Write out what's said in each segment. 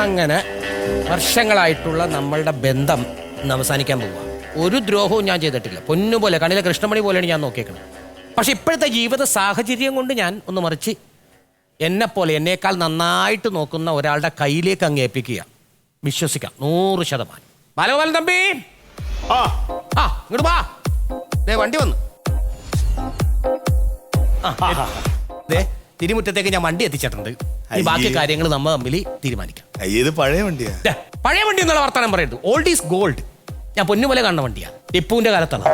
അങ്ങനെ വർഷങ്ങളായിട്ടുള്ള നമ്മളുടെ ബന്ധം ഇന്ന് അവസാനിക്കാൻ പോവുക. ഒരു ദ്രോഹവും ഞാൻ ചെയ്തിട്ടില്ല. പൊന്നുപോലെ കണ്ണിലെ കൃഷ്ണമണി പോലെയാണ് ഞാൻ നോക്കിയേക്കുന്നത് പക്ഷെ ഇപ്പോഴത്തെ ജീവിത സാഹചര്യം കൊണ്ട് ഞാൻ ഒന്ന് മറിച്ച് എന്നെപ്പോലെ എന്നേക്കാൾ നന്നായിട്ട് നോക്കുന്ന ഒരാളുടെ കയ്യിലേക്ക് അങ്ങ് ഏൽപ്പിക്കുക. വിശ്വസിക്കാം. നൂറ് ശതമാനം. ബാലഗോപാലൻ തമ്പി! ആ. ആ ഇങ്ങോട്ട് വാ. ദേ വണ്ടി വന്നു. ആ, ദേ തിരുമുറ്റത്തേക്ക് ഞാൻ വണ്ടി എത്തിച്ചിട്ടുണ്ട്. ഈ ബാക്കി. കാര്യങ്ങൾ നമ്മൾ തമ്മിൽ തീരുമാനിക്കാം. ഏത് ഇത് പഴയ വണ്ടിയാ. ദേ, പഴയ വണ്ടി എന്നുള്ള വർത്തമാനം പറയുന്നത് ഓൾഡ് ഈസ് ഗോൾഡ് ഞാൻ പൊന്നുപോലെ കാണുന്ന വണ്ടിയാ. ടിപ്പുവിന്റെ കാലത്താണ്.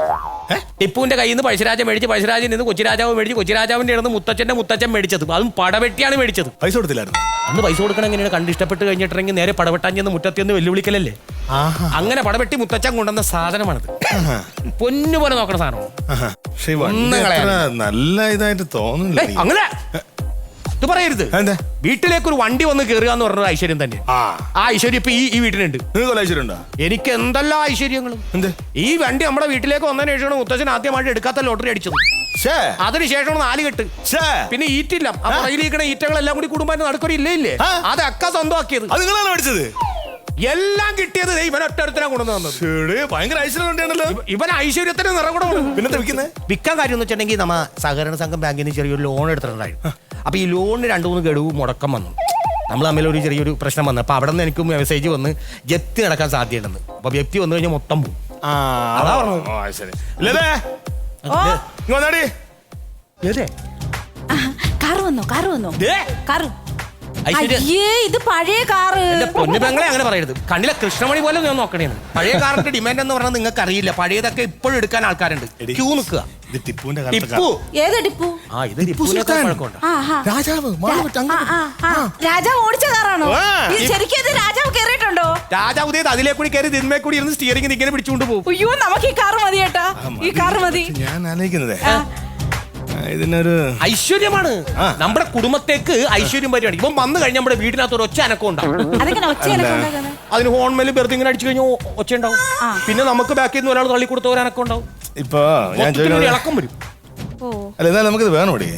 ടിപ്പുവിന്റെ കയ്യിൽ നിന്ന് പഴശ്ശിരാജ മേടിച്ച് പഴശ്ശിരാജൻ നിന്ന് കൊച്ചിരാജാവ് മേടിച്ച് കൊച്ചിരാജാവിന്റെ ഇടന്ന് മുത്തച്ഛന്റെ മുത്തച്ഛൻ മേടിച്ചത്. അതും പടവെട്ടിയാണ് മേടിച്ചത്. പൈസ കൊടുത്തില്ലായിരുന്നു? അന്ന് പൈസ കൊടുക്കണം എങ്ങനെയാണ്? കണ്ട് ഇഷ്ടപ്പെട്ട് കഴിഞ്ഞിട്ടുണ്ടെങ്കിൽ നേരെ പടവെട്ടാൻ ചെന്ന് മുറ്റത്തി ഒന്ന് വെല്ലുവിളിക്കലല്ലേ? ആഹാ. അങ്ങനെ പടവെട്ടി മുത്തച്ഛൻ കൊണ്ടുവന്ന സാധനമാണത്. പൊന്നുപോലെ നോക്കണ സാധനമാണ്. ആഹാ. പക്ഷേ ഈ വണ്ടി അത്ര നല്ല ഇതായിട്ട് തോന്നുന്നില്ല അങ്ങനെ? ഇത് പറയരുത്. എന്താ വീട്ടിലേക്ക് ഒരു വണ്ടി വന്ന് കയറുക എന്ന് പറഞ്ഞത് ഐശ്വര്യം തന്നെ. ആ. ആ ഐശ്വര്യം ഇപ്പൊ ഈ ഈ വീട്ടിലുണ്ട്. നിങ്ങൾക്ക് കൊല്ലം എനിക്ക് എന്തെല്ലാം ഐശ്വര്യങ്ങളും? എന്ത്? ഈ വണ്ടി നമ്മുടെ വീട്ടിലേക്ക് വന്നതിന് ശേഷമാണ് മുത്തച്ഛൻ ആദ്യമായിട്ട് എടുക്കാത്ത ലോട്ടറി അടിച്ചത്. അതിനുശേഷമാണ് നാല് കെട്ട്. പിന്നെ ഈറ്റില്ല. ആ പുറകിലിരിക്കണ ഈറ്റകളെല്ലാം കൂടി കുടുംബം നടക്കൊരു ഇല്ലേ ഇല്ലേ. അത് അക്ക സ്വന്തമാക്കിയത്. അത് നിങ്ങളാണ് പഠിച്ചത്? എല്ലാം കിട്ടിയത് ഇവൻ ഒറ്റ കൊണ്ടു തന്നത്. ഭയങ്കര ഐശ്വര്യം ഇവൻ ഐശ്വര്യത്തിന് നിറകൂടമാണ് പിന്നത്തെ പിന്നെ വിൽക്കാൻ കാര്യം എന്ന് വെച്ചിട്ടുണ്ടെങ്കിൽ നമ്മ സഹകരണ സംഘം ബാങ്കിൽ നിന്ന് ചെറിയൊരു ലോൺ എടുത്തിട്ടുണ്ടായിരുന്നു. അപ്പൊ ഈ ലോണിന് രണ്ട് മൂന്ന് ഗഡുവ് മുടക്കം വന്നു. നമ്മൾ തമ്മിൽ ഒരു ചെറിയൊരു പ്രശ്നം വന്നു. അപ്പോൾ അവിടെ നിന്ന് എനിക്ക് മെസ്സേജ് വന്ന് ജപ്തി നടക്കാൻ സാധ്യതയുണ്ടെന്ന്. അപ്പോൾ ജപ്തി വന്നു കഴിഞ്ഞാൽ മൊത്തം പോകും അതാ ശരി. കാറ് വന്നോ കാറ് വന്നോ. കാറ്. അയ്യേ ഇത് പഴയ കാറ്. പൊന്നു പെങ്ങളെ അങ്ങനെ പറയരുത്. കണ്ണിലെ കൃഷ്ണമണി പോലെ ഞാൻ നോക്കണേന്ന്. പഴയ കാറിന്റെ ഡിമാൻഡ് എന്ന് പറഞ്ഞാൽ നിങ്ങൾക്ക് അറിയില്ല പഴയതൊക്കെ ഇപ്പോഴും എടുക്കാൻ ആൾക്കാരുണ്ട്. ക്യൂ നിൽക്കുക. ഇത് ടിപ്പുവിന്റെ ടിപ്പു. ഏത് ടിപ്പു? ആ ഇത് ടിപ്പുവിനൊക്കെ സുൽത്താൻ. പഴക്കമുണ്ട്. രാജാവ് ആ, ആ, ആ. രാജാവ് ഓടിച്ച കാറാണോ? ആ. ഇത് ശരിക്കും ഇത് രാജാവ് രാജാവ് ഉദയത് അതിലേ കൂടി കയറി ദിന്മേ കൂടി ഇരുന്ന് സ്റ്റിയറിംഗ് ഇങ്ങനെ പിടിച്ചുകൊണ്ട് പോകും. അയ്യോ നമുക്ക് ഈ കാറ് മതി കേട്ടാ ഈ കാറ് മതി. ഞാൻ ആലോചിക്കുന്നത് ആ. ആ, ഇതിനൊരു ഐശ്വര്യമാണ്. ആ. നമ്മുടെ കുടുംബത്തേക്ക് ഐശ്വര്യം പരിപാടി ഇപ്പം വന്നു കഴിഞ്ഞാൽ നമ്മുടെ വീടിനകത്ത് ഒരു ഒച്ച അനക്കം ഉണ്ടാവും. അതെങ്ങനെ ഒച്ച എനക്ക് ഉണ്ടാക്കുന്നത് അതിന് ഹോൺമേൽ വെറുതെ ഇങ്ങനെ അടിച്ചു കഴിഞ്ഞാൽ ഒച്ച ഉണ്ടാവും പിന്നെ നമുക്ക് ബാക്കിൽ നിന്ന് ഒരാൾ തള്ളി കൊടുത്ത ഒരു അനക്കം ഉണ്ടാവും. ഇപ്പൊ ഞാൻ മൊത്തത്തിൽ ഒരു ചോദിക്കുന്നത് ഇളക്കം വരും. ഓ. അല്ല എന്നാലും നമുക്കിത് വേണം ഇവിടെ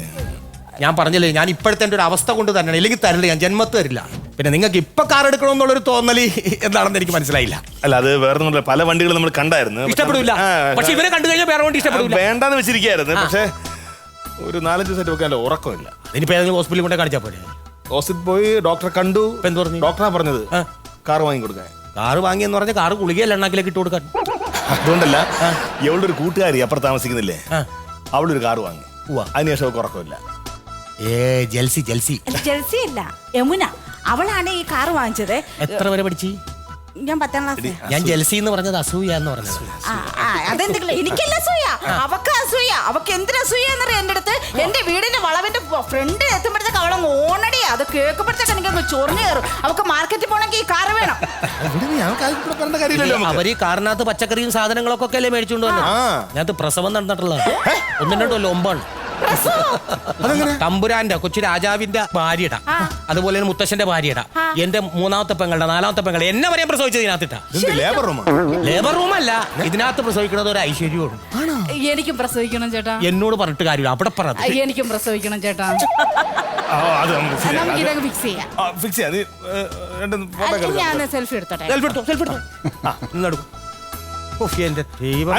ഞാൻ പറഞ്ഞില്ലേ ഞാൻ ഇപ്പോഴത്തെ എന്റെ ഒരു അവസ്ഥ കൊണ്ട് തന്നെയാണ്. ഇല്ലെങ്കിൽ തരില്ല ഞാൻ ജന്മത്ത് തരില്ല പിന്നെ നിങ്ങൾക്ക് ഇപ്പൊ കാർ എടുക്കണമെന്നുള്ളൊരു തോന്നലി എന്താണെന്ന് എനിക്ക് മനസ്സിലായില്ല. അല്ല അത് വേറെ ഒന്നുമില്ല പല വണ്ടികളും നമ്മൾ കണ്ടായിരുന്നു. പക്ഷെ ഇഷ്ടപ്പെടില്ല. ആ, പക്ഷെ ഇവരെ കണ്ടു കഴിഞ്ഞാൽ വേറെ വണ്ടി ആ, ഇഷ്ടപ്പെടില്ല വേണ്ടാന്ന് വെച്ചിരിക്കായിരുന്നു പക്ഷെ ഒരു നാലഞ്ച് ദിവസമായിട്ട് വെക്കാൻ ഉറക്കമില്ല. ഇനിയിപ്പോ ഏതെങ്കിലും ഹോസ്പിറ്റലിൽ കൊണ്ടേ കാണിച്ചാൽ പോലെ ഹോസ്പിറ്റൽ പോയി ഡോക്ടറെ കണ്ടു. എന്ത് പറഞ്ഞു? ഡോക്ടറാ പറഞ്ഞത്. ആ. കാർ വാങ്ങി കൊടുക്കാൻ കാറ് വാങ്ങിയെന്ന് പറഞ്ഞാൽ കാർ ഗുളികയല്ല എണ്ണാക്കിലേക്ക് ഇട്ട് കൊടുക്കാൻ? അതുകൊണ്ടല്ല ഇവളുടെ ഒരു കൂട്ടുകാരി അപ്പുറം താമസിക്കുന്നില്ലേ? ആ. ഒരു കാറ് വാങ്ങി. ഉവ്വ. അതിനുശേഷം അവൾക്ക് ഉറക്കമില്ല. ഏ ജൽസി ജൽസി. അല്ല, ജെൽസി അല്ല യമുന. അവളാണ് ഈ കാർ വാങ്ങിച്ചത്. എത്ര വരെ പഠിച്ച്? ഞാൻ പത്താം ക്ലാസ് ഞാൻ ജെൽസി എന്ന് പറഞ്ഞത് അസൂയ എന്ന് പറഞ്ഞത്. അതെന്തെങ്കിലും എനിക്കല്ല അസൂയ. അവക്ക് അസൂയ. അവക്ക് എന്തിനു അസൂയ എന്നറിയാം എന്റെ അടുത്ത്? എന്റെ വീടിന്റെ വളവിന്റെ ഫ്രണ്ട് എത്തുമ്പോഴത്തേക്ക് അവളെ ഓണടി. അത് കേൾക്കുമ്പോഴത്തേക്ക് എനിക്ക് ചൊറിഞ്ഞു കയറും. അവക്ക് മാർക്കറ്റിൽ പോകണമെങ്കിൽ ഈ കാറ് വേണം. അവർ ഈ കാറിനകത്ത് പച്ചക്കറിയും സാധനങ്ങളൊക്കെ അല്ലേ മേടിച്ചുകൊണ്ട് വന്നത്? ഞാൻ പ്രസവം നടന്നിട്ടുള്ളത് ഒന്നും രണ്ടല്ലോ ഒമ്പാണ് തമ്പുരാന്റെ കൊച്ചു രാജാവിന്റെ ഭാര്യയുടെ. അതുപോലെ തന്നെ മുത്തശ്ശന്റെ ഭാര്യയുടെ. എന്റെ മൂന്നാമത്തെ പെങ്ങളുടെ നാലാമത്തെ പെങ്ങളുടെ എന്നെ വരെയും പ്രസവിച്ചത് ഇതിനകത്തിട്ടാ. ലേബർ റൂം ലേബർ റൂം അല്ല. ഇതിനകത്ത് പ്രസവിക്കുന്നത് ഒരു ഐശ്വര്യമാണ് എനിക്കും പ്രസവിക്കണം ചേട്ടാ. എന്നോട് പറഞ്ഞിട്ട് കാര്യമില്ല. അവിടെ പറഞ്ഞു അയ്യ, എനിക്കും പ്രസവിക്കണം ചേട്ടാ. ഫിക്സ് ചെയ്യാം. ആ, ഫിക്സ് ചെയ്യാം. ഞാൻ സെൽഫി എടുത്തോട്ടെ? സെൽഫി എടുത്തോ സെൽഫി എടുത്തോ. എന്റെ ദൈവം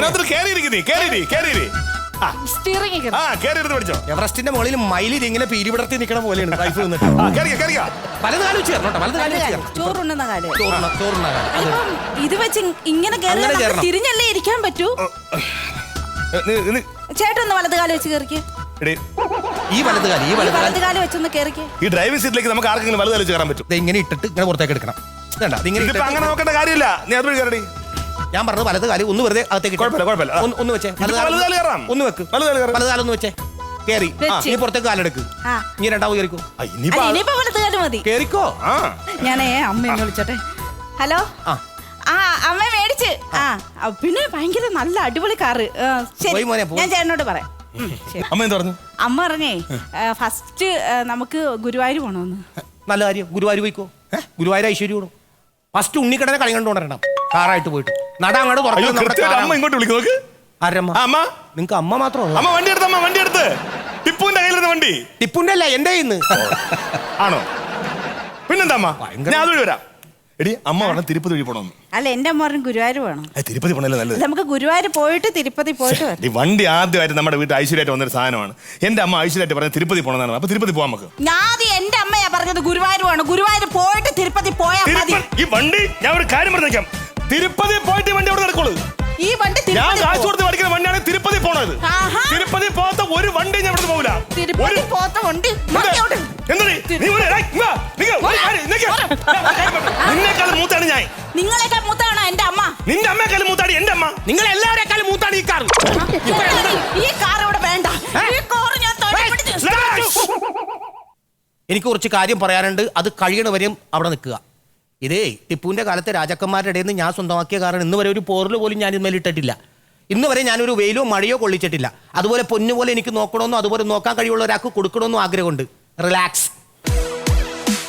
സ്റ്റിയറിംഗ് ആ കേറി എടുത്ത് പഠിച്ചോ. എവറസ്റ്റിന്റെ മുകളിൽ മയിലിൽ ഇങ്ങനെ പീരിവിടർത്തി നിൽക്കണ പോലെയാണ് ലൈഫ് നിന്നിട്ട് ആ വലത് കാലം കേട്ടോ, വലത് കാലം ചോറുണ്ണ- ചോറുണ്ണ കാലം. അത് ഇത് വെച്ച് ഇങ്ങനെ കയറി അങ്ങനെ നമുക്ക് കയറണം. തിരിഞ്ഞല്ലേ ഇരിക്കാൻ പറ്റൂ? ചേട്ടൊന്ന് നീ- നീ- ചേട്ടൻ ഒന്ന് വലത് കാലം വെച്ച് കയറിക്ക് എടീ, ഈ വലത് കാലം ഈ വലത് കാലം വലത് കാലം. വെച്ചൊന്ന് കയറിക്ക് ഈ ഡ്രൈവിംഗ് സീറ്റിലേക്ക് നമുക്ക് ആർക്കെങ്കിലും വലുത് വലിച്ച് കയറാൻ പറ്റും? ദേ ഇങ്ങനെ ഇട്ടിട്ട് ഇങ്ങനെ പുറത്തേക്ക് എടുക്കണം. വേണ്ട ഇതിങ്ങനെ ഇതിപ്പോ ഇട്ടിട്ട് അങ്ങനെ നോക്കേണ്ട കാര്യമില്ല. നീ കയറടി ഞാൻ പറഞ്ഞത് വലത് കാലി ഒന്ന് വെറുതെ അകത്തേക്ക് കുഴപ്പമില്ല, കുഴപ്പമില്ല. ആ. ഒന്ന് ഒന്ന് വെച്ചേ. വലത് കാൽ കയറാം. ഒന്ന് വെക്ക്. വലത് കാൽ കയറാം. വലത് കാലം ഒന്ന് വെച്ചേ. കേറി. ആ, വെച്ച്. നീ പുറത്തേക്ക് കാലെടുക്ക്. ആ. നീ രണ്ടാമത് കേറിക്കോ. ആ, ഇനിയിപ്പോ അല്ല, ഇനിയിപ്പോ വലത് മതി. കേറിക്കോ. ആ. ഞാനേ അമ്മ വിളിച്ചോട്ടെ. ഹലോ? ആ. ആ അമ്മ മേടിച്ച്. ആ ആ, പിന്നെ ഭയങ്കര നല്ല അടിപൊളി കാറ്. ആ, ശരി. പോയി മോനെ, പോ. ഞാൻ ചേട്ടനോട് പറയാം. ഉം, ശരി. അമ്മ എന്ത് പറഞ്ഞു? അമ്മ പറഞ്ഞേ ഫസ്റ്റ് നമുക്ക് ഗുരുവായൂർ പോണോന്ന്. നല്ല കാര്യം. ഗുരുവായൂർ പോയിക്കോ. ഗുരുവായൂർ ഐശ്വര്യം ഫസ്റ്റ് ഉണ്ണിക്കടനെ കളി കണ്ടുകൊണ്ടിരണം കാറായിട്ട് പോയിട്ട്. നട അങ്ങോട്ട് അയ്യോ കൃത്യമായിട്ട് അമ്മ ഇങ്ങോട്ട് വിളിക്കും നോക്ക്. ആരമ്മ ആ, അമ്മ. നിങ്ങക്ക് അമ്മ മാത്രമല്ല അമ്മ വണ്ടി എടുത്ത് അമ്മ വണ്ടി എടുത്ത്. ടിപ്പുവിന്റെ കയ്യിലിരുന്ന വണ്ടി. ടിപ്പുന്റെ അല്ല എന്റെ കയ്യിൽ ആണോ? പിന്നെന്താ അമ്മ? ഭയങ്കര- ഞാൻ അതുവഴി വരാം. എടി അമ്മ പറഞ്ഞ തിരുപ്പതി വഴി പോണമെന്ന് അല്ല എന്റെ അമ്മ പറഞ്ഞു ഗുരുവായൂർ വേണം ഏ, തിരുപ്പതി പോണല്ലേ നല്ലത്. നമുക്ക് ഗുരുവായൂർ പോയിട്ട് തിരുപ്പതി പോയിട്ട് വരാം. ഈ വണ്ടി ആദ്യമായിട്ട് നമ്മുടെ വീട്ടിൽ ഐശ്വര്യമായിട്ട് വന്നൊരു സാധനമാണ്. എന്റെ അമ്മ ഐശ്വര്യമായിട്ട് പറഞ്ഞ തിരുപ്പതി പോണെന്നാണ് അപ്പൊ തിരുപ്പതി പോവാം നമുക്ക്. ഞാൻ ആദ്യം എന്റെ അമ്മയാ പറഞ്ഞത് ഗുരുവായൂർ വേണം ഗുരുവായൂർ പോയിട്ട് തിരുപ്പതി പോയാൽ മതി. ഈ വണ്ടി ഞാൻ ഒരു കാര്യം പറഞ്ഞേക്കാം. തിരുപ്പതി പോയിട്ട് വണ്ടി അവിടെ നടക്കുള്ളൂ ഈ വണ്ടി ഞാൻ തിരുപ്പതി കാശ് പോ- കൊടുത്ത് പഠിക്കുന്ന വണ്ടിയാണ് തിരുപ്പതി പോണത്. ആഹാ. തിരുപ്പതി പോകാത്ത ഒരു വണ്ടി ഞാൻ ഇവിടെ പോകില്ല തിരുപ്പതി പോത്ത വണ്ടി? മതിയോട്ട്. നിന്നേക്കാൾ മൂത്താണ് ഞാൻ. നിങ്ങളെക്കാൾ മൂത്താണ് എന്റെ അമ്മ. നിന്റെ എന്റെ അമ്മ. നിങ്ങൾ എല്ലാവരെക്കാളും മൂത്താണ് ഈ കാർ ഈ കാർ ഇവിടെ വേണ്ട. ഈ കാർ ഞാൻ തൊഴിൽ എനിക്ക് കുറച്ച് കാര്യം പറയാനുണ്ട്. അത് കഴിയണവരെയും അവിടെ നിൽക്കുക. ഇതേ ടിപ്പുവിന്റെ കാലത്തെ രാജാക്കന്മാരുടെ ഇടയിൽ നിന്ന് ഞാൻ സ്വന്തമാക്കിയ കാരണം ഇന്ന് വരെ ഒരു പോറിൽ പോലും ഞാൻ ഇതുമേൽ ഇട്ടിട്ടില്ല. ഇന്ന് വരെ ഞാനൊരു വെയിലോ മഴയോ കൊള്ളിച്ചിട്ടില്ല. അതുപോലെ പൊന്നു പോലെ എനിക്ക് നോക്കണമെന്നോ അതുപോലെ നോക്കാൻ കഴിയുള്ള ഒരാൾക്ക് കൊടുക്കണമെന്നോ ആഗ്രഹമുണ്ട്. റിലാക്സ്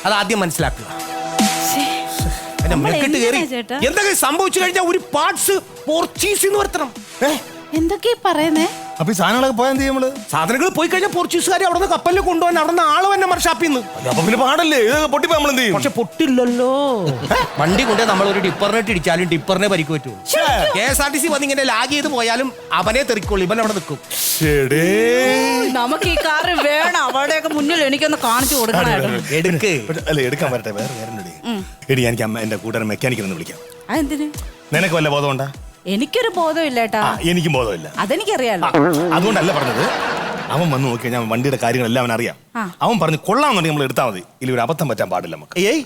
അത് ആദ്യം മനസ്സിലാക്കുക. മെക്കിട്ട് കയറി. എന്തെങ്കിലും സംഭവിച്ചു കഴിഞ്ഞാൽ ഒരു പാർട്സ് പോർച്ചീസ് എന്ന് വരുത്തണം. എന്തൊക്കെയാ പറയുന്നേ? അപ്പൊ ഈ സാധനങ്ങളൊക്കെ പോയാൽ എന്ത് ചെയ്യും നമ്മൾ? സാധനങ്ങൾ പോയി കഴിഞ്ഞാൽ പോർച്ചുഗീസുകാർ അവിടെ നിന്ന് കപ്പലിൽ കൊണ്ടുപോകാൻ അവിടെ നിന്ന് ആൾ തന്നെ മർഷാപ്പിൽ നിന്ന്. അപ്പൊ പിന്നെ പാടല്ലേ? ഇതൊക്കെ പൊട്ടിപ്പോ നമ്മൾ എന്ത് ചെയ്യും? പക്ഷെ പൊട്ടില്ലല്ലോ. വണ്ടി കൊണ്ട് നമ്മൾ ഒരു ഡിപ്പറിനെ ഇടിച്ചാലും ഡിപ്പറിനെ പരിക്ക് പറ്റൂ K S R T C വന്ന് ഇങ്ങനെ ലാഗ് ചെയ്ത് പോയാലും അവനെ തെറിക്കുള്ളൂ. ഇവൻ അവിടെ നിൽക്കും. ശരി നമുക്ക് ഈ കാർ വേണം. അവിടെയൊക്കെ മുന്നിൽ എനിക്കൊന്ന് കാണിച്ചു കൊടുക്കണം എടുക്ക്. അല്ല എടുക്കാൻ പറ്റട്ടെ വേറെ വേറെ എടി എടി എനിക്ക് അമ്മ എന്റെ കൂട്ടുകാരൻ മെക്കാനിക്കൽ ഒന്ന് വിളിക്കാം. അതെന്തിന്? നിനക്ക് വല്ല ബോധമുണ്ടാ? എനിക്കൊരു ബോധമില്ല ഏട്ടാ ആ എനിക്കും ബോധമില്ല. അതെനിക്കറിയാലോ. അതുകൊണ്ടല്ല പറഞ്ഞത്. അവൻ വന്ന് നോക്കി ഞാൻ വണ്ടിയുടെ കാര്യങ്ങളെല്ലാം അവൻ അറിയാം. ആ. അവൻ പറഞ്ഞു കൊള്ളാമെന്നുണ്ടെങ്കിൽ നമ്മൾ എടുത്താൽ മതി. ഇല്ല ഒരു അബദ്ധം പറ്റാൻ പാടില്ല നമുക്ക്. ഏയ്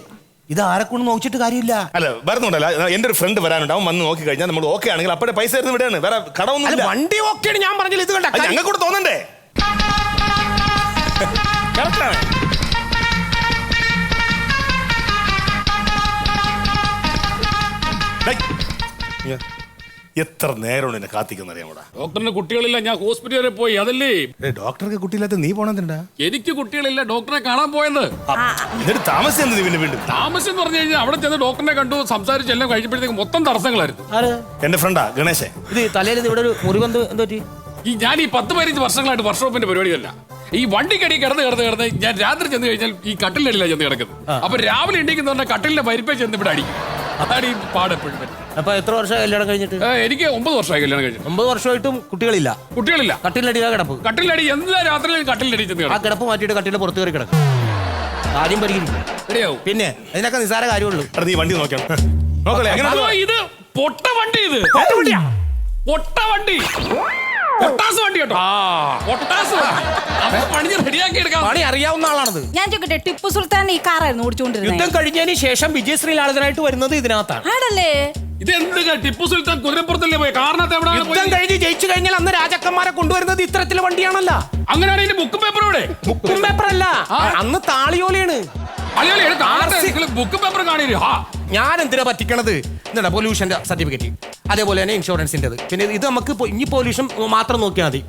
ഇത് ആരെക്കൊണ്ട് നോക്കിയിട്ട് കാര്യമില്ല? അല്ല വരുന്നുണ്ടല്ല എന്റെ ഒരു ഫ്രണ്ട് വരാനുണ്ട്. അവൻ വന്ന് നോക്കി കഴിഞ്ഞാൽ നമ്മൾ ഓക്കെ ആണെങ്കിൽ അപ്പോഴേ പൈസ തരുന്ന വിടെയാണ് വേറെ കടമൊന്നും അല്ല ഇല്ല. വണ്ടി ഓക്കെയാണ് ഞാൻ പറഞ്ഞില്ല ഇത് കണ്ട? ഞങ്ങൾ ഞങ്ങൾക്ക് കൂടെ തോന്നണ്ടേ? Correct ആണ്. ഡേയ്, ഇങ്ങ്. എത്ര നേരമാണ് എന്നെ കാത്തിക്കുന്ന അറിയാമോടാ ഡോക്ടറിന് കുട്ടികളില്ല ഞാൻ ഹോസ്പിറ്റൽ വരെ പോയി. അതല്ലേ? ഡോക്ടർക്ക് കുട്ടിയില്ലാത്ത നീ പോണെന്നുണ്ടാ എനിക്ക് കുട്ടികളില്ല ഡോക്ടറെ കാണാൻ പോയെന്ന്. എന്നിട്ട് താമസിച്ചത് നീ പിന്നെ വീണ്ടും? താമസം എന്ന് പറഞ്ഞു കഴിഞ്ഞാൽ അവിടെ ചെന്ന് ഡോക്ടറിനെ കണ്ടു സംസാരിച്ച് എല്ലാം കഴിച്ചപ്പോഴത്തേക്ക് മൊത്തം തടസ്സങ്ങളായിരുന്നു. ആര്? എന്റെ ഫ്രണ്ടാ ഗണേശേ. ഇത് തലയിൽ ഇവിടെ ഒരു മുറിവന്ത് എന്തോ പറ്റി? ഈ ഞാൻ ഈ പത്ത് പതിനഞ്ച് വർഷങ്ങളായിട്ട് വർഷോപ്പിന്റെ പരിപാടിയല്ല. ഈ വണ്ടിക്കടി കിടന്ന് കിടന്ന് കിടന്ന് ഞാൻ രാത്രി ചെന്ന് കഴിഞ്ഞാൽ ഈ കട്ടിലടിയിലാണ് ചെന്ന് കിടക്കുന്നത്. അപ്പൊ രാവിലെ എണീക്കുന്ന പറഞ്ഞാൽ കട്ടിലിന്റെ പരിപ്പേ ചെന്ന് ഇവിടെ അടിക്കും. അതാണ് ഈ പാട് എപ്പോഴും വരുന്നത്. അപ്പൊ എത്ര വർഷം കല്യാണം കഴിഞ്ഞിട്ട്? ഏ, എനിക്ക് ഒമ്പത് വർഷമായി കല്യാണം കഴിഞ്ഞു. ഒമ്പത് വർഷമായിട്ടും കുട്ടികളില്ല. കുട്ടികളില്ല. കട്ടിലടിയാ കിടപ്പ്. കട്ടിലടി എന്താ രാത്രിയിൽ കട്ടിലടി ചെന്ന് ആ കിടക്കും കിടപ്പ് മാറ്റിയിട്ട് കട്ടിലെ പുറത്ത് കയറി കിടക്കും. ആദ്യം പരിഹരിക്കും. പിന്നെ അതിനൊക്കെ നിസാര കാര്യമുള്ളൂ. എടാ, നീ വണ്ടി നോക്കാം നോക്കല്ലേ? എങ്ങനെ അതോ ഇത് പൊട്ട വണ്ടി ഇത്. പൊട്ട വണ്ടി. പൊട്ടാസ് വണ്ടി കേട്ടോ. പൊട്ടാസ് വണ്ടി. അപ്പൊ പണിഞ്ഞ് റെഡിയാക്കി എടുക്കാം. പണി അറിയാവുന്ന ആളാണത്. ഞാൻ ചോദിക്കട്ടെ ടിപ്പു സുൽത്താൻ ഈ കാറായിരുന്നു ഓടിച്ചുകൊണ്ടിരുന്നത്? യുദ്ധം കഴിഞ്ഞതിന് ശേഷം വിജയശ്രീ ലാളിതനായിട്ട് വരുന്നത് ഇതിനകത്താണ്. ആണല്ലേ? ഇത് എന്ത് ടിപ്പു സുൽത്താൻ കുതിരപ്പുറത്തല്ലേ പോയി? കാരണം എവിടെ യുദ്ധം കഴിഞ്ഞ് ജയിച്ചു കഴിഞ്ഞാൽ അന്ന് രാജാക്കന്മാരെ കൊണ്ടുവരുന്നത് ഇത്തരത്തിലെ വണ്ടിയാണല്ല. അങ്ങനെയാണ് ബുക്കും ബുക്ക് പേപ്പർ ഇവിടെ ബുക്കും പേപ്പർ അല്ല. അന്ന് താളിയോലയാണ്. അളിയാളി ബുക്ക് പേപ്പർ കാണില്ല ഹാ ഞാൻ എന്തിനാ പറ്റിക്കണത്? എന്താ പൊല്യൂഷന്റെ സർട്ടിഫിക്കറ്റ് അതേപോലെ തന്നെ ഇൻഷുറൻസിന്റെ പിന്നെ ഇത് നമുക്ക് ഇനി പൊല്യൂഷൻ മാത്രം നോക്കിയാൽ മതി.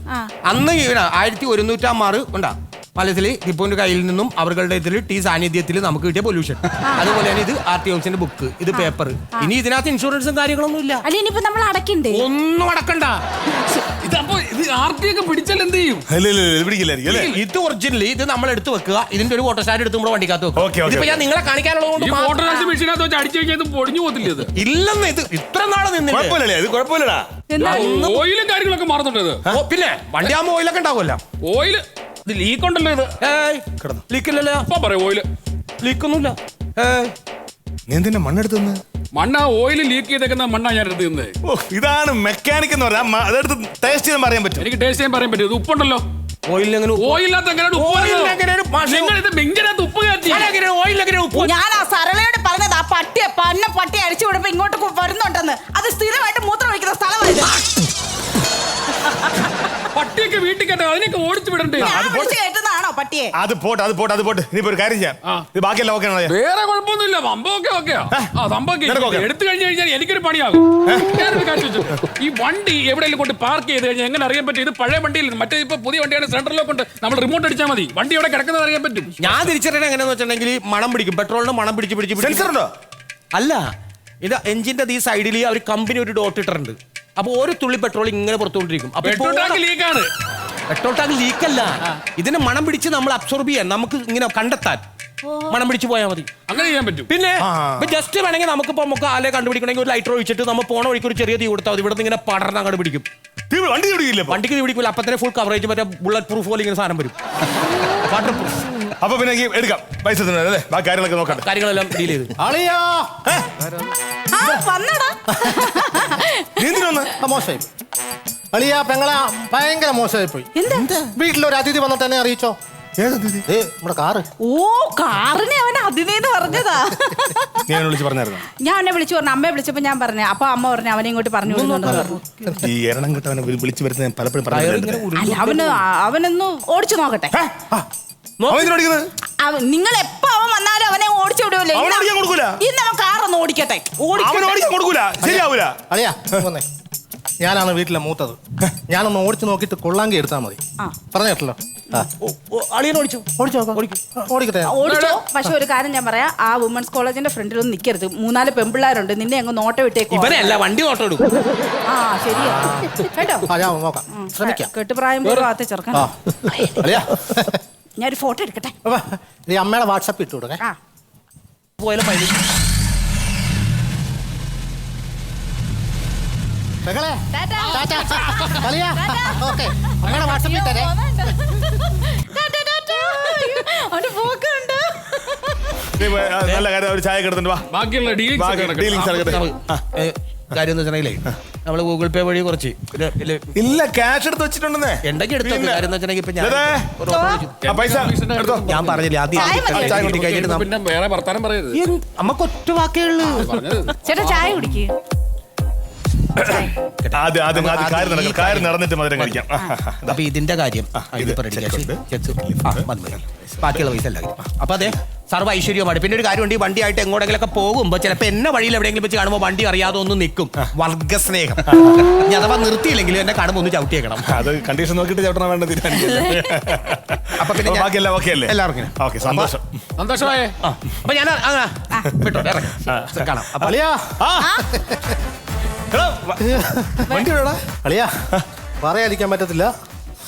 അന്ന് ആയിരത്തി ഒരുന്നൂറ്റാം ആറ് ഉണ്ടാ. മലത്തിൽ ടിപ്പുവിന്റെ കയ്യിൽ നിന്നും അവരുടെ ഇതിൽ ടീ സാന്നിധ്യത്തിൽ നമുക്ക് കിട്ടിയ പൊല്യൂഷൻ. അതുപോലെ തന്നെ ഇത് ആർ ടി ഓഫീസിന്റെ ബുക്ക് ഇത് പേപ്പർ ഇനി ഇതിനകത്ത് ഇൻഷുറൻസും കാര്യങ്ങളൊന്നും ഇല്ല. അല്ല ഇനിയിപ്പോ നമ്മൾ അടക്കണ്ടേ ഒന്നും അടക്കണ്ട. ഇതപ്പോ ഇത് ആർ ടി ഒക്കെ പിടിച്ചാൽ എന്ത് ചെയ്യും? ഇല്ല ഇല്ല ഇല്ല, പിടിക്കില്ലായിരിക്കും അല്ലേ? ഇത് ഒറിജിനലി ഇത് നമ്മൾ എടുത്ത് വെക്കുക. ഇതിന്റെ ഒരു ഫോട്ടോസ്റ്റാറ്റ് എടുത്ത് നമ്മുടെ വണ്ടിക്കകത്ത് വെക്കുക. ഇതിപ്പോ ഞാൻ. നിങ്ങളെ കാണിക്കാനുള്ളത് ഈ കൊണ്ട് ഫോട്ടോ മാത്രം- മെഷീനകത്ത് വെച്ച് അടിച്ചു കഴിഞ്ഞാൽ ഇത് പൊടിഞ്ഞു പോകത്തില്ല ഇത്? ഇല്ലെന്ന് ഇത് ഇത്ര നാളെ നിന്നില്ല? ഇത് കുഴപ്പമില്ലടാ. ഓയിലും കാര്യങ്ങളൊക്കെ മാറുന്നുണ്ട് പിന്നെ വണ്ടിയാകുമ്പോ ഓയിലൊക്കെ ഉണ്ടാവുമല്ലോ. ഓയിൽ ഇത് ലീക്ക് ഉണ്ടല്ലോ ഇത്. ഏയ് ലീക്കില്ലല്ലോ. അപ്പൊ പറയാം ഓയിൽ. ലീക്കൊന്നുമില്ല. ഏയ്. നീ എന്തിനാ മണ്ണെടുത്ത് നിന്ന്? മണ്ണ ഓയിൽ ലീക്ക് ചെയ്തേക്കുന്ന മണ്ണാ ഞാൻ എടുത്ത് തിന്നേ. ഓ ഇതാണ് മെക്കാനിക് എന്ന് പറഞ്ഞാൽ മ- അതെടുത്ത് ടേസ്റ്റ് ചെയ്യാൻ പറയാൻ പറ്റും. എനിക്ക് ടേസ്റ്റ് ചെയ്യാൻ പറയാൻ പറ്റും. ഇത് ഉപ്പുണ്ടല്ലോ. ഉപ്പ്? എങ്ങനെയാണ് ഉപ്പ് ഓയിലിന് വരുന്നത്? എങ്ങനെയാണ് മാഷേ? നിങ്ങൾ ഇത് ബെഞ്ചിനകത്ത് ഉപ്പ് കയറ്റി. എങ്ങനെ ഉപ്പ്? ഞാൻ ആ സരളയോട് പറഞ്ഞത് ആ പട്ടിയെ പന്ന പട്ടി അടിച്ചു വിടുമ്പോ ഇങ്ങോട്ട് കൊ- വരുന്നുണ്ടെന്ന്. അത് സ്ഥിരമായിട്ട് മൂത്രം ഒഴിക്കുന്ന സ്ഥലമായത് പട്ടിയൊക്കെ വീട്ടിൽ കേട്ടോ അതിനൊക്കെ ഓടിച്ചു വിടണ്ടേ? വിളിച്ച് കയറ്റുന്നതാണോ പട്ടിയെ? അത് പോട്ടെ അത് പോട്ടെ അത് പോട്ടെ. ഇനിയിപ്പോ ഒരു കാര്യം ചെയ്യാം. ഇത് ബാക്കിയെല്ലാം ഓക്കെ ആണോ? വേറെ കുഴപ്പമൊന്നുമില്ല. സംഭവമൊക്കെ ഓക്കെയാ ആ. സംഭവമൊക്കെ? എടുത്തു കഴിഞ്ഞു കഴിഞ്ഞാൽ എനിക്കൊരു പണിയാകും. ഞാനൊരു കാര്യം ചോദിച്ചോട്ടെ? ഈ വണ്ടി എവിടെയെങ്കിലും കൊണ്ട് പാർക്ക് ചെയ്ത് കഴിഞ്ഞാൽ എങ്ങനെ അറിയാൻ പറ്റും? ഇത് പഴയ വണ്ടിയിൽ മറ്റേ ഇപ്പൊ പുതിയ വണ്ടിയാണ് സെൻട്രലിലൊക്കെ ഉണ്ട്. നമ്മൾ റിമോട്ട് അടിച്ചാൽ മതി. വണ്ടി എവിടെ കിടക്കുന്നത് അറിയാൻ പറ്റും. ഞാൻ തിരിച്ചറിയണ എങ്ങനെയാന്ന് വെച്ചിട്ടുണ്ടെങ്കിൽ മണം പിടിക്കും. പെട്രോളിന് മണം പിടിച്ച് പിടിച്ച് പിടിച്ച് സെൻസർ ഉണ്ടോ? അല്ല. ഇത് എഞ്ചിന്റെ ഈ സൈഡിൽ അവർ കമ്പനി ഒരു ഡോട്ട് ഇട്ടിട്ടുണ്ട്. അപ്പൊ ഒരു തുള്ളി പെട്രോൾ ഇങ്ങനെ പുറത്തുകൊണ്ടിരിക്കും. അപ്പൊ പെട്രോൾ ടാങ്ക് ലീക്കാണ് പെട്രോൾ ടാങ്ക് ലീക്ക് അല്ല. ഇതിന് മണം പിടിച്ച് നമ്മൾ അബ്സോർബ് ചെയ്യാൻ നമുക്ക് ഇങ്ങനെ കണ്ടെത്താൻ. മണം പിടിച്ചു പോയാൽ മതി. അങ്ങനെ ചെയ്യാൻ പറ്റും. പിന്നെ ജസ്റ്റ് വേണമെങ്കിൽ നമുക്ക് ഇപ്പൊ നമുക്ക് ആലെ കണ്ടുപിടിക്കണമെങ്കിൽ ഒരു ലൈറ്റർ ഒഴിച്ചിട്ട് നമ്മൾ പോണ വഴിക്ക് ഒരു ചെറിയ തീ കൊടുത്താൽ മതി. ഇവിടെ ഇങ്ങനെ പടർന്ന് അങ്ങോട്ട് പിടിക്കും. വണ്ടി പിടിക്കില്ല വണ്ടിക്ക് തീ പിടിക്കില്ല അപ്പൊ തന്നെ ഫുൾ കവറേജ് മറ്റേ ബുള്ളറ്റ് പ്രൂഫ് പോലെ ഇങ്ങനെ സാധനം വരും. വാട്ടർ പ്രൂഫ് അപ്പൊ പിന്നെ എടുക്കാം. പൈസ തന്നെ അല്ലേ? ബാക്കി കാര്യങ്ങളൊക്കെ നോക്കാം. കാര്യങ്ങളെല്ലാം ഡീൽ ചെയ്ത്. അളിയാ! ആ വന്നടാ. നീ എന്തിനാ വന്നേ? ആ, മോശമായി അളിയ പെങ്ങളെ ഭയങ്കര മോശമായി പോയി. എന്താ? വീട്ടിലൊരു അതിഥി വന്നിട്ട് എന്നെ അറിയിച്ചോ? ഏ നമ്മുടെ കാറ്. ഓ കാറിനെ അവൻ അതിനേന്ന് പറഞ്ഞതാ. ഞാൻ വിളിച്ച് പറഞ്ഞായിരുന്നു? ഞാൻ അവനെ വിളിച്ചു പറഞ്ഞു. അമ്മയെ വിളിച്ചപ്പോ ഞാൻ പറഞ്ഞു. അപ്പൊ അമ്മ പറഞ്ഞു അവനെ ഇങ്ങോട്ട് പറഞ്ഞു വിടുന്നുണ്ടെന്ന് പറഞ്ഞു. ഈ എരണം കിട്ടവനെ വിളിച്ചു ഞാൻ പലപ്പോഴും അവന് അവനൊന്ന് ഓടിച്ചു നോക്കട്ടെ. ഇതിനോടിക്കുന്നത് അവൻ നിങ്ങൾ എപ്പോ അവൻ വന്നാലും അവനെ ഓടിച്ചു വിടുമല്ലോ അവന് ഓടിക്കാൻ കൊടുക്കൂല. ഇന്ന് അവൻ കാറൊന്ന് ഓടിക്കട്ടെ. അവൻ ഓടിക്കട്ടെ ഓടിക്കാൻ കൊടുക്കൂല. ശരിയാവൂല. അളിയാ വന്നേ. ഞാനാണ് വീട്ടിലെ മൂത്തത്. ഞാനൊന്ന് ഓടിച്ചു നോക്കിട്ട് കൊള്ളാങ്കി എടുത്താൽ മതി. ആ. പറഞ്ഞിട്ടല്ലോ ആ. അളിയൻ ഓടിച്ചു? ഓടിച്ചു നോക്കാം ഓടിക്കട്ടെ? ഓടിച്ചോ. പക്ഷെ ഒരു കാര്യം ഞാൻ പറയാം. ആ വുമൻസ് കോളേജിന്റെ ഫ്രണ്ടിലൊന്നും നിൽക്കരുത് മൂന്നാൽ പെമ്പിള്ളാരുണ്ട്. നിന്നെ അങ്ങ് നോട്ട വിട്ടേക്കോ ഇവനല്ല വണ്ടി നോട്ടം എടുക്കും ആ ശരിയാ. കേട്ടോ? ആ ഞാൻ നോക്കാം. ശ്രമിക്കാം. കെട്ടുപ്രായം പോലും ഭാഗത്തെ ചെറുക്കൻ ഞാൻ ഒരു ഫോട്ടോ എടുക്കട്ടെ? അപ്പൊ നീ അമ്മയുടെ വാട്സപ്പ് ഇട്ട് കൊടുക്കേ. ആ. പോയാലും പൈസ. പെങ്ങളെ ടാറ്റാ. ടാറ്റാ. അളിയാ ഓക്കെ. അമ്മയുടെ വാട്സപ്പ് ഇട്ടേ ടാറ്റാ, ടാറ്റാ. അവന്റെ പോക്കുണ്ട്. നീ പോയി, ആ, നല്ല കാര്യം ഒരു ചായ കിടന്നിട്ട് വാ. ബാക്കിയുള്ള ബാക്കി നടക്കട്ടെ. ഏ, കാര്യം എന്ന് വെച്ചിട്ടുണ്ടെങ്കിലേ നമ്മൾ ഗൂഗിൾ പേ വഴി കുറച്ച് ഇല്ല, ഇല്ല, ഇല്ല ക്യാഷ് എടുത്ത് വെച്ചിട്ടുണ്ടെന്നേ ഉണ്ടെങ്കിൽ എടുത്തോ പിന്നെ. കാര്യം എന്ന് വെച്ചിട്ടുണ്ടെങ്കിൽ ഇപ്പൊ ഞാൻ ഇതേ. ഒരു ഓട്ടോ വിളിച്ചു. ആ പൈസ എടുത്തോ ഞാൻ പറഞ്ഞില്ല ആദ്യം ചായ മതി. ചായ കുടി കഴിഞ്ഞിട്ട് പിന്നെ വേറെ വർത്താനം പറയരുത് ഒറ്റ വാക്കേ ഉള്ളൂ പറഞ്ഞത് ചേട്ടാ ചായ കുടിക്ക് ആദ്യം ആദ്യം ആദ്യം കാര്യം നടക്കും കാര്യം നടന്നിട്ട് മധുരം കഴിക്കാം. അപ്പൊ ഇതിന്റെ കാര്യം. ബാക്കിയുള്ള പൈസ എല്ലാം അപ്പൊ അതെ സർവ ഐശ്വര്യമാണ് പിന്നെ ഒരു കാര്യമുണ്ട് ഈ വണ്ടിയായിട്ട് എങ്ങോട്ടെങ്കിലൊക്കെ പോകുമ്പോ ചിലപ്പോ എന്നെ വഴിയിൽ എവിടെയെങ്കിലും വെച്ച് കാണുമ്പോൾ വണ്ടി അറിയാതെ ഒന്ന് നിൽക്കും. വർഗസ്നേഹം. ഞാൻ അഥവാ നിർത്തിയില്ലെങ്കിലും എന്നെ കാണുമ്പോൾ ഒന്ന് ചവിട്ടിയേക്കണം അത് കണ്ടീഷൻ നോക്കിയിട്ട് ചവിട്ടണം വേണ്ടത് അപ്പൊ പിന്നെ ഞാൻ- ബാക്കിയെല്ലാം ഓക്കെ അല്ലേ? എല്ലാവർക്കും. ഓക്കെ സന്തോഷം. സന്തോഷമായേ. ആ, അപ്പൊ ഞാൻ കാണാം. വണ്ടി എവിടെടാ? അളിയാ പറയാതിരിക്കാൻ പറ്റത്തില്ല.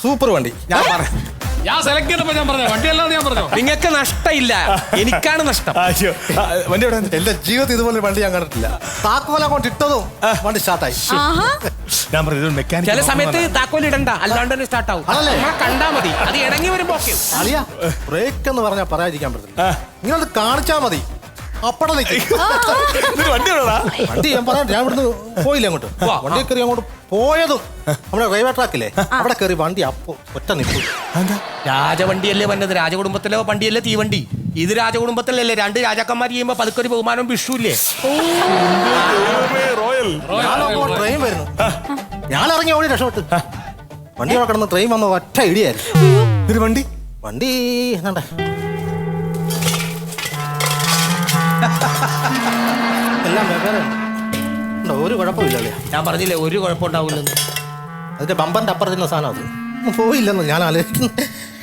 സൂപ്പർ വണ്ടി. ഞാൻ പറയാം. ഞാൻ സെലക്ട് ചെയ്തപ്പോ ഞാൻ പറഞ്ഞു വണ്ടി അല്ലാതെ ഞാൻ പറഞ്ഞു? നിങ്ങൾക്ക് നഷ്ടമില്ല. എനിക്കാണ് നഷ്ടം. അയ്യോ. ആ, വണ്ടി എവിടെ? എന്റെ ജീവിതത്തിൽ ഇതുപോലെ വണ്ടി ഞാൻ കണ്ടിട്ടില്ല. താക്കോല കൊണ്ട് ഇട്ടതും വണ്ടി സ്റ്റാർട്ടായി ആഹാ. ഞാൻ പറഞ്ഞു മെക്കാനിക് ചില സമയത്ത് താക്കോൽ ഇടണ്ട. അല്ലാണ്ട് തന്നെ സ്റ്റാർട്ട് ആവും. ആണല്ലേ? കണ്ടാ മതി. അത് ഇണങ്ങി വരുമ്പോ ഓക്കെ. അളിയാ ബ്രേക്ക് എന്ന് പറഞ്ഞാൽ പറയാതിരിക്കാൻ പറ്റത്തില്ല. നിങ്ങളത് കാണിച്ചാ മതി. അപ്പടെ വണ്ടി വണ്ടി ഞാൻ പറയാം ഞാൻ ഇവിടുന്ന് പോയില്ല അങ്ങോട്ട്. വാ, വണ്ടി കയറി അങ്ങോട്ട് പോയതും നമ്മുടെ റെയിൽവേ ട്രാക്കില്ലേ അവിടെ കയറി വണ്ടി അപ്പൊ ഒറ്റ നിൽക്കും രാജവണ്ടിയല്ലേ വന്നത്? രാജകുടുംബത്തിലെ വണ്ടിയല്ലേ തീവണ്ടി? ഇത് രാജകുടുംബത്തിലല്ലേ? രണ്ട് രാജാക്കന്മാർ ചെയ്യുമ്പോ പതുക്കൊരു ബഹുമാനവും വിഷുല്ലേ ട്രെയിൻ വരുന്നു. ഞാൻ ഇറങ്ങി ഓടി രക്ഷപ്പെട്ടു. വണ്ടി അവിടെ കിടന്ന് ട്രെയിൻ വന്ന ഒറ്റ ഇടിയായിരുന്നു. ഒരു വണ്ടി? വണ്ടി എന്താ? ഉണ്ട്. ഒരു കുഴപ്പമില്ലല്ലേ? ഞാൻ പറഞ്ഞില്ലേ ഒരു കുഴപ്പമുണ്ടാവില്ലെന്ന്. അതിന്റെ ബമ്പറിന്റെ അപ്പുറത്തുള്ള സാധനം അത്. ഒന്നും പോയില്ലെന്ന് ഞാൻ ആലോചിക്കുന്നു.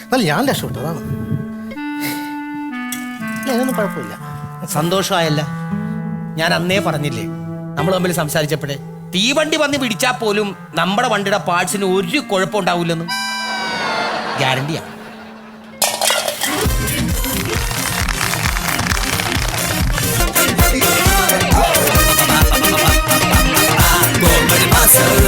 എന്നാലും ഞാൻ രക്ഷപ്പെട്ടു അതാണ് ഇല്ല, അതിനൊന്നും കുഴപ്പമില്ല. സന്തോഷമായല്ല. ഞാൻ അന്നേ പറഞ്ഞില്ലേ നമ്മൾ തമ്മിൽ സംസാരിച്ചപ്പോഴേ തീവണ്ടി വന്ന് പിടിച്ചാൽ പോലും നമ്മുടെ വണ്ടിയുടെ പാർട്സിന് ഒരു കുഴപ്പമുണ്ടാവില്ലെന്ന്. ഗ്യാരണ്ടിയാണ് So